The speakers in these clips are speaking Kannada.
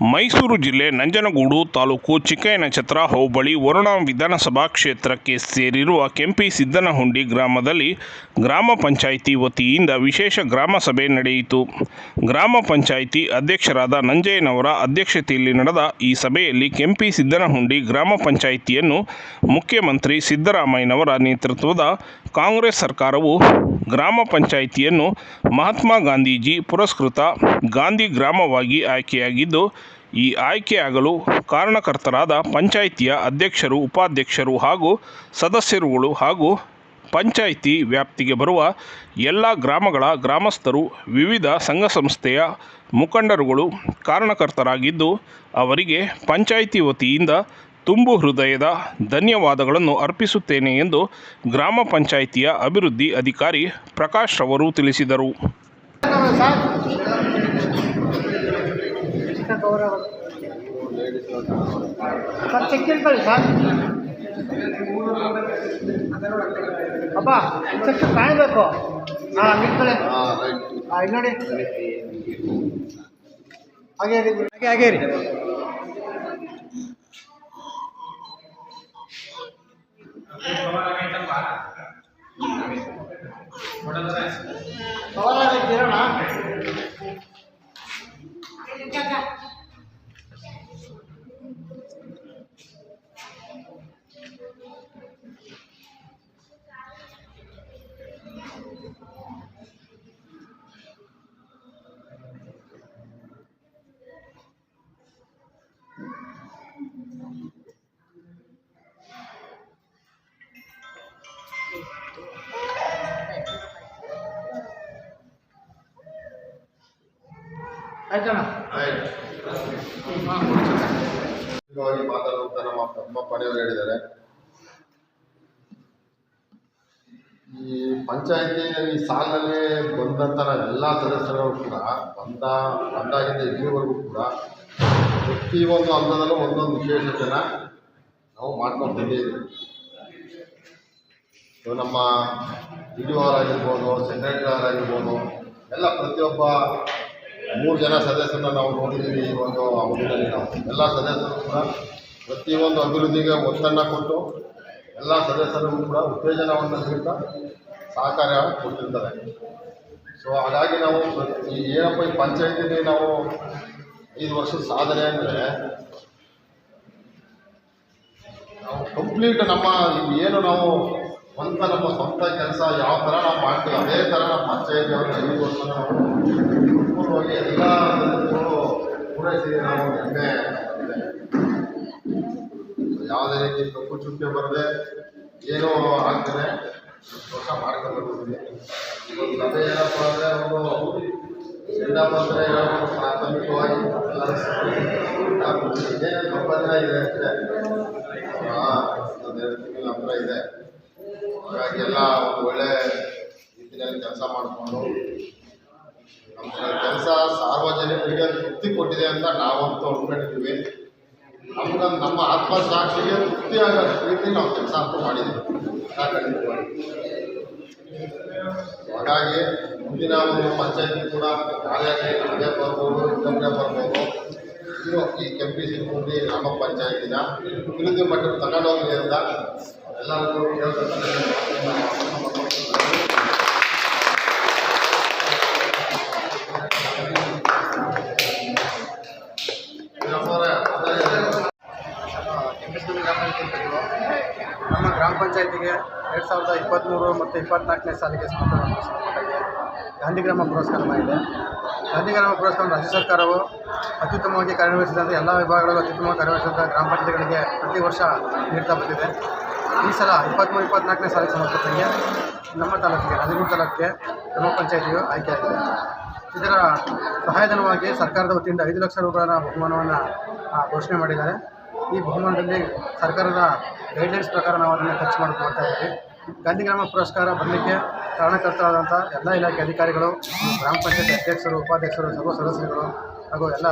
ಮೈಸೂರು ಜಿಲ್ಲೆ ನಂಜನಗೂಡು ತಾಲೂಕು ಚಿಕ್ಕಯ್ಯನಛತ್ರ ಹೋಬಳಿ ವರುಣ ವಿಧಾನಸಭಾ ಕ್ಷೇತ್ರಕ್ಕೆ ಸೇರಿರುವ ಕೆಂಪಿ ಸಿದ್ದನಹುಂಡಿ ಗ್ರಾಮದಲ್ಲಿ ಗ್ರಾಮ ಪಂಚಾಯಿತಿ ವತಿಯಿಂದ ವಿಶೇಷ ಗ್ರಾಮ ಸಭೆ ನಡೆಯಿತು. ಗ್ರಾಮ ಪಂಚಾಯಿತಿ ಅಧ್ಯಕ್ಷರಾದ ನಂಜಯ್ಯನವರ ಅಧ್ಯಕ್ಷತೆಯಲ್ಲಿ ನಡೆದ ಈ ಸಭೆಯಲ್ಲಿ ಕೆಂಪಿ ಸಿದ್ದನಹುಂಡಿ ಗ್ರಾಮ ಪಂಚಾಯಿತಿಯನ್ನು ಮುಖ್ಯಮಂತ್ರಿ ಸಿದ್ದರಾಮಯ್ಯನವರ ನೇತೃತ್ವದ ಕಾಂಗ್ರೆಸ್ ಸರ್ಕಾರವು ಗ್ರಾಮ ಪಂಚಾಯಿತಿಯನ್ನು ಮಹಾತ್ಮ ಗಾಂಧೀಜಿ ಪುರಸ್ಕೃತ ಗಾಂಧಿ ಗ್ರಾಮವಾಗಿ ಆಯ್ಕೆಯಾಗಿದ್ದು, ಈ ಆಯ್ಕೆಯಾಗಲು ಕಾರಣಕರ್ತರಾದ ಪಂಚಾಯಿತಿಯ ಅಧ್ಯಕ್ಷರು, ಉಪಾಧ್ಯಕ್ಷರು ಹಾಗೂ ಸದಸ್ಯರುಗಳು ಹಾಗೂ ಪಂಚಾಯಿತಿ ವ್ಯಾಪ್ತಿಗೆ ಬರುವ ಎಲ್ಲ ಗ್ರಾಮಗಳ ಗ್ರಾಮಸ್ಥರು, ವಿವಿಧ ಸಂಘ ಸಂಸ್ಥೆಯ ಮುಖಂಡರುಗಳು ಕಾರಣಕರ್ತರಾಗಿದ್ದು, ಅವರಿಗೆ ಪಂಚಾಯಿತಿ ವತಿಯಿಂದ ತುಂಬು ಹೃದಯದ ಧನ್ಯವಾದಗಳನ್ನು ಅರ್ಪಿಸುತ್ತೇನೆ ಎಂದು ಗ್ರಾಮ ಪಂಚಾಯಿತಿಯ ಅಭಿವೃದ್ಧಿ ಅಧಿಕಾರಿ ಪ್ರಕಾಶ್ ಅವರು ತಿಳಿಸಿದರು. ಹಾಗೆ ಚೆಕ್ ಹಾಗೆ ನಮ್ಮ ಹೇಳಿದ್ದಾರೆ. ಈ ಪಂಚಾಯತಿ ಈ ಸಾಲಿನಲ್ಲಿ ಬಂದಂಥ ಎಲ್ಲ ಸದಸ್ಯರು ಕೂಡ, ಬಂದ, ಬಂದಾಗಿಂದ ಇಲ್ಲಿವರೆಗೂ ಕೂಡ ಪ್ರತಿಯೊಂದು ಹಂತದಲ್ಲೂ ಒಂದೊಂದು ವಿಶೇಷತೆನ ನಾವು ಮಾಡ್ಕೊಂಡು ಇವು ನಮ್ಮ ಡಿ ಆಗಿರ್ಬೋದು ಸೆಕ್ರೆಟರಿ ಆಗಿರ್ಬೋದು, ಎಲ್ಲ ಪ್ರತಿಯೊಬ್ಬ ಮೂರು ಜನ ಸದಸ್ಯರನ್ನ ನಾವು ನೋಡಿದ್ದೀವಿ ಈ ಒಂದು ಅವಧಿಯಲ್ಲಿ ನಾವು. ಎಲ್ಲ ಸದಸ್ಯರು ಕೂಡ ಪ್ರತಿಯೊಂದು ಅಭಿವೃದ್ಧಿಗೆ ಒತ್ತನ್ನು ಕೊಟ್ಟು ಎಲ್ಲ ಸದಸ್ಯರಿಗೂ ಕೂಡ ಉತ್ತೇಜನವನ್ನು ನೀಡ್ತಾ ಸಹಕಾರ ಕೊಟ್ಟಿರ್ತಾರೆ. ಸೊ ಹಾಗಾಗಿ ನಾವು ಈ ಏನಪ್ಪ ಈ ಪಂಚಾಯತಿಯಲ್ಲಿ ನಾವು ಐದು ವರ್ಷದ ಸಾಧನೆ ಅಂದರೆ ನಾವು ಕಂಪ್ಲೀಟ್ ನಮ್ಮ ಏನು ನಾವು ಸ್ವಂತ ನಮ್ಮ ಸ್ವಂತ ಕೆಲಸ, ಯಾವ ಥರ ನಾವು ಮಾಡ್ತೀವಿ, ಅದೇ ಥರ ನಮ್ಮ ಪಂಚಾಯತಿಯವರು ವರ್ಷ ನಾವು ಎಲ್ಲ ಸದಸ್ಯರು ಪೂರೈಸಿ ನಾವು, ಹೆಮ್ಮೆ. ಯಾವುದೇ ರೀತಿ ಕಪ್ಪು ಚುಕ್ಕೆ ಬರದೆ ಏನೋ ಆಗ್ತದೆ ಹೊಸ ಮಾಡ್ಕೊಂಡು ಬರ್ತಿದ್ದೀನಿ ಇವತ್ತು ಏನಪ್ಪ ಅಂದರೆ ಒಂದು ಎಲ್ಲಪ್ಪ ಅಂದರೆ ಹೇಳ್ಬೋದು ಪ್ರಾಥಮಿಕವಾಗಿ ಏನೇನು ಸೇರಿ ಇದೆ, ಅಷ್ಟೇ. ಹಾಂ ಹತ್ರ ಇದೆ. ಎಲ್ಲ ಒಂದು ಒಳ್ಳೆ ರೀತಿಯಲ್ಲಿ ಕೆಲಸ ಮಾಡಿಕೊಂಡು ನಮ್ಮ ಕೆಲಸ ಸಾರ್ವಜನಿಕರಿಗೆ ತೃಪ್ತಿ ಕೊಟ್ಟಿದೆ ಅಂತ ನಾವಂತೂ ಅನ್ಕೊಂಡಿದ್ದೀವಿ. ನಮ್ಗೆ ನಮ್ಮ ಆತ್ಮಸಾಕ್ಷಿಗೆ ತೃಪ್ತಿ ಆಗೋ ರೀತಿ ನಾವು ಕೆಲಸ ಅಂತೂ ಮಾಡಿದ್ದೀವಿ. ಹಾಗಾಗಿ ಮುಂದಿನ ಒಂದು ಪಂಚಾಯತಿ ಕೂಡ ಯಾರ್ಯಾರಿಗೆ ಅದೇ ಬರ್ಬೋದು ಇನ್ನೊಬ್ಬರೇ ಬರ್ಬೋದು. ಇನ್ನು ಈ ಕೆಂಪಿ ಸಿಬ್ಬಂದಿ ಗ್ರಾಮ ಪಂಚಾಯತಿನ ಅಭಿವೃದ್ಧಿ ಮಟ್ಟಕ್ಕೆ ತಗೊಂಡೋಗಿದೆ ಅಂತ ಎಲ್ಲರಿಗೂ ನಮ್ಮ ಗ್ರಾಮ ಪಂಚಾಯತಿಗೆ ಎರಡು ಸಾವಿರದ ಇಪ್ಪತ್ತ್ಮೂರು ಮತ್ತು ಇಪ್ಪತ್ತ್ನಾಲ್ಕನೇ ಸಾಲಿಗೆ ಸಂಬಂಧ ಸಂಬಂಧಪಟ್ಟಾಗೆ ಗಾಂಧಿ ಗ್ರಾಮ ಪುರಸ್ಕಾರವಾಗಿದೆ ಗಾಂಧಿ ಗ್ರಾಮ ಪುರಸ್ಕಾರ ರಾಜ್ಯ ಸರ್ಕಾರವು ಅತ್ಯುತ್ತಮವಾಗಿ ಕಾರ್ಯನಿರ್ವಹಿಸಿದಂಥ ಎಲ್ಲ ವಿಭಾಗಗಳು ಅತ್ಯುತ್ತಮವಾಗಿ ಕಾರ್ಯನಿರ್ವಹಿಸಿದಂಥ ಗ್ರಾಮ ಪಂಚಾಯತಿಗಳಿಗೆ ಪ್ರತಿ ವರ್ಷ ನೀಡ್ತಾ ಬಂದಿದೆ ಈ ಸಲ ಇಪ್ಪತ್ತ್ಮೂರು ಇಪ್ಪತ್ತ್ನಾಲ್ಕನೇ ಸಾಲಿಗೆ ಸಂಬಂಧಪಟ್ಟಂಗೆ ನಮ್ಮ ತಾಲೂಕಿಗೆ ಹದಿಮೂರು ತಾಲೂಕಿಗೆ, ಗ್ರಾಮ ಆಯ್ಕೆ ಆಗಿದೆ. ಇದರ ಸಹಾಯಧನವಾಗಿ ಸರ್ಕಾರದ ವತಿಯಿಂದ ಐದು ಲಕ್ಷ ರೂಪಾಯಿಗಳ ಬಹುಮಾನವನ್ನು ಘೋಷಣೆ ಮಾಡಿದ್ದಾರೆ. ಈ ಬಹುಮಾನದಲ್ಲಿ ಸರ್ಕಾರದ ಗೈಡ್ಲೈನ್ಸ್ ಪ್ರಕಾರ ನಾವು ಅದನ್ನು ಖರ್ಚು ಮಾಡ್ಕೊಳ್ತಾ ಇದ್ದೀವಿ. ಗಾಂಧಿ ಗ್ರಾಮ ಪುರಸ್ಕಾರ ಬರಲಿಕ್ಕೆ ಕಾರಣಕರ್ತರಾದಂಥ ಎಲ್ಲ ಇಲಾಖೆ ಅಧಿಕಾರಿಗಳು ಗ್ರಾಮ ಪಂಚಾಯತ್ ಅಧ್ಯಕ್ಷರು, ಉಪಾಧ್ಯಕ್ಷರು, ಸರ್ವ ಸದಸ್ಯರುಗಳು, ಹಾಗೂ ಎಲ್ಲ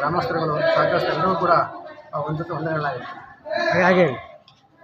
ಗ್ರಾಮಸ್ಥರುಗಳು ಸಹಕರಿಸಿದ ಎಲ್ಲರೂ ಕೂಡ ಒಂದು ಹೊಂದಾಣಿಕೆ ಹಾಗೆ.